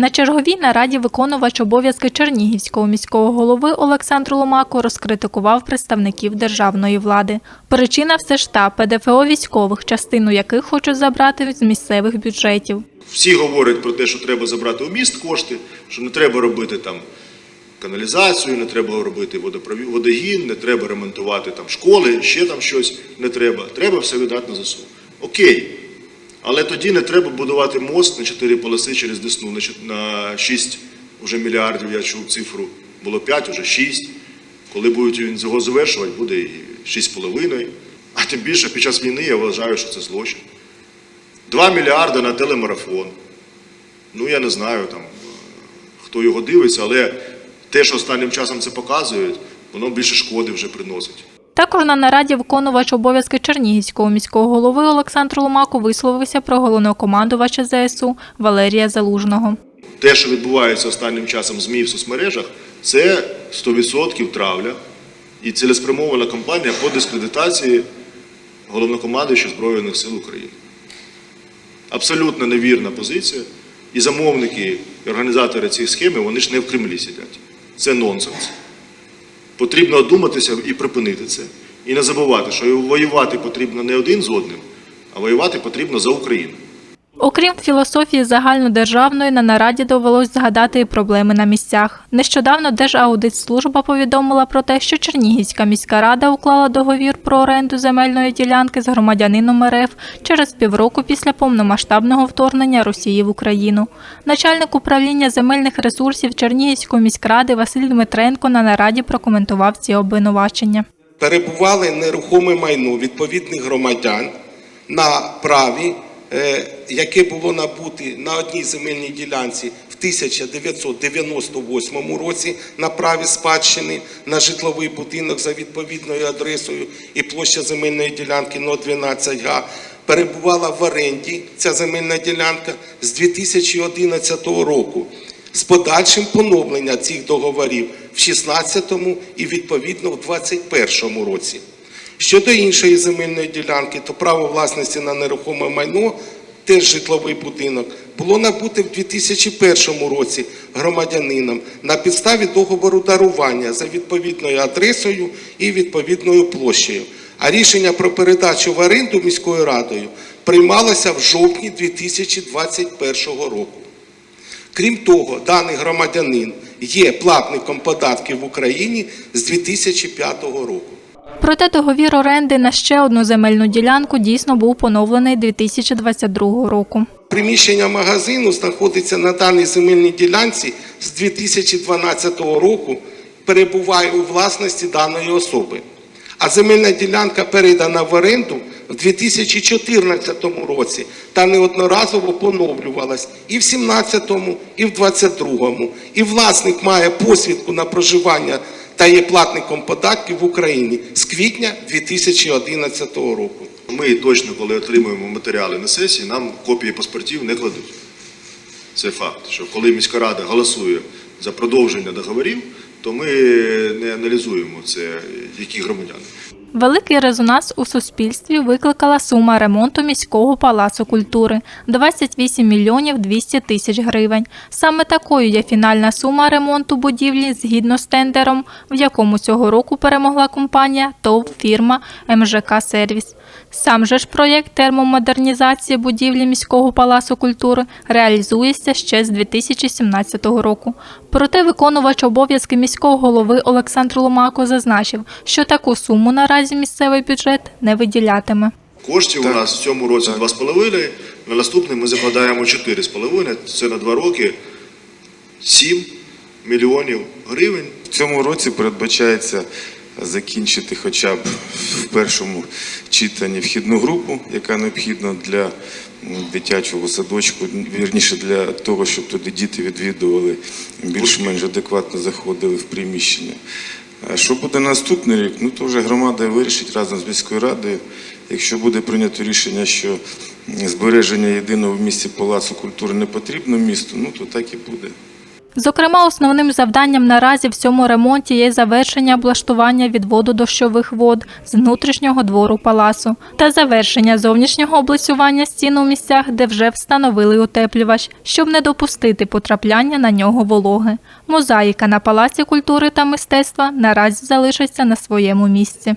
На черговій нараді виконувач обов'язки Чернігівського міського голови Олександр Ломако розкритикував представників державної влади. Причина все ж та ПДФО військових, частину яких хочуть забрати з місцевих бюджетів. Всі говорять про те, що треба забрати у міст кошти, що не треба робити там каналізацію, не треба робити водогін, не треба ремонтувати там школи, ще там щось не треба. Треба все віддати на ЗСУ. Окей. Але тоді не треба будувати мост на 4 полоси через Десну, на 6 вже мільярдів, я чув цифру. Було 5, вже 6. Коли будуть його завершувати, буде і 6,5. А тим більше під час війни я вважаю, що це злочин. 2 мільярди на телемарафон. Ну, я не знаю, там, хто його дивиться, але те, що останнім часом це показують, воно більше шкоди вже приносить. Також на нараді виконувач обов'язки Чернігівського міського голови Олександр Ломако висловився про головнокомандувача ЗСУ Валерія Залужного. Те, що відбувається останнім часом ЗМІ в соцмережах, це 100% травля і цілеспрямована кампанія по дискредитації головнокомандуюча Збройних сил України. Абсолютно невірна позиція. І замовники, і організатори цієї схеми, вони ж не в Кремлі сидять. Це нонсенс. Потрібно одуматися і припинити це. І не забувати, що воювати потрібно не один з одним, а воювати потрібно за Україну. Окрім філософії загальнодержавної, на нараді довелось згадати і проблеми на місцях. Нещодавно Держаудитслужба повідомила про те, що Чернігівська міська рада уклала договір про оренду земельної ділянки з громадянином РФ через півроку після повномасштабного вторгнення Росії в Україну. Начальник управління земельних ресурсів Чернігівської міськради Василь Дмитренко на нараді прокоментував ці обвинувачення. перебували нерухоме майно відповідних громадян на праві, яке було набуте на одній земельній ділянці в 1998 році на праві спадщини на житловий будинок за відповідною адресою і площа земельної ділянки 012 га. Перебувала в оренді ця земельна ділянка з 2011 року з подальшим поновлення цих договорів в 16-му і відповідно в 21-му році. Щодо іншої земельної ділянки, то право власності на нерухоме майно, теж житловий будинок, було набуте в 2001 році громадянином на підставі договору дарування за відповідною адресою і відповідною площею. А рішення про передачу в оренду міською радою приймалося в жовтні 2021 року. Крім того, даний громадянин є платником податків в Україні з 2005 року. Проте договір оренди на ще одну земельну ділянку дійсно був поновлений 2022 року. Приміщення магазину знаходиться на даній земельній ділянці з 2012 року, перебуває у власності даної особи. А земельна ділянка передана в оренду в 2014 році та неодноразово поновлювалась і в 2017, і в 2022. І власник має посвідку на проживання та є платником податків в Україні з квітня 2011 року. Ми точно, коли отримуємо матеріали на сесії, нам копії паспортів не кладуть. Це факт, що коли міська рада голосує за продовження договорів, то ми не аналізуємо це, які громадяни. Великий резонанс у суспільстві викликала сума ремонту міського палацу культури 28 мільйонів 200 тисяч гривень. Саме такою є фінальна сума ремонту будівлі згідно з тендером, в якому цього року перемогла компанія ТОВ фірма МЖК Сервіс. Сам же ж проєкт термомодернізації будівлі міського палацу культури реалізується ще з 2017 року. Проте виконувач обов'язки міського голови Олександр Ломако зазначив, що таку суму наразі місцевий бюджет не виділятиме. Коштів у нас в цьому році 2,5, на наступний ми закладаємо 4,5, це на 2 роки 7 мільйонів гривень. В цьому році передбачається закінчити хоча б в першому читанні вхідну групу, яка необхідна для дитячого садочку, вірніше для того, щоб туди діти відвідували, більш-менш адекватно заходили в приміщення. А що буде наступний рік? Ну то вже громада вирішить разом з міською радою. Якщо буде прийнято рішення, що збереження єдиного в місті палацу культури не потрібно місту, ну то так і буде. Зокрема, основним завданням наразі в цьому ремонті є завершення облаштування відводу дощових вод з внутрішнього двору палацу та завершення зовнішнього облицювання стін у місцях, де вже встановили утеплювач, щоб не допустити потрапляння на нього вологи. Мозаїка на палаці культури та мистецтва наразі залишиться на своєму місці.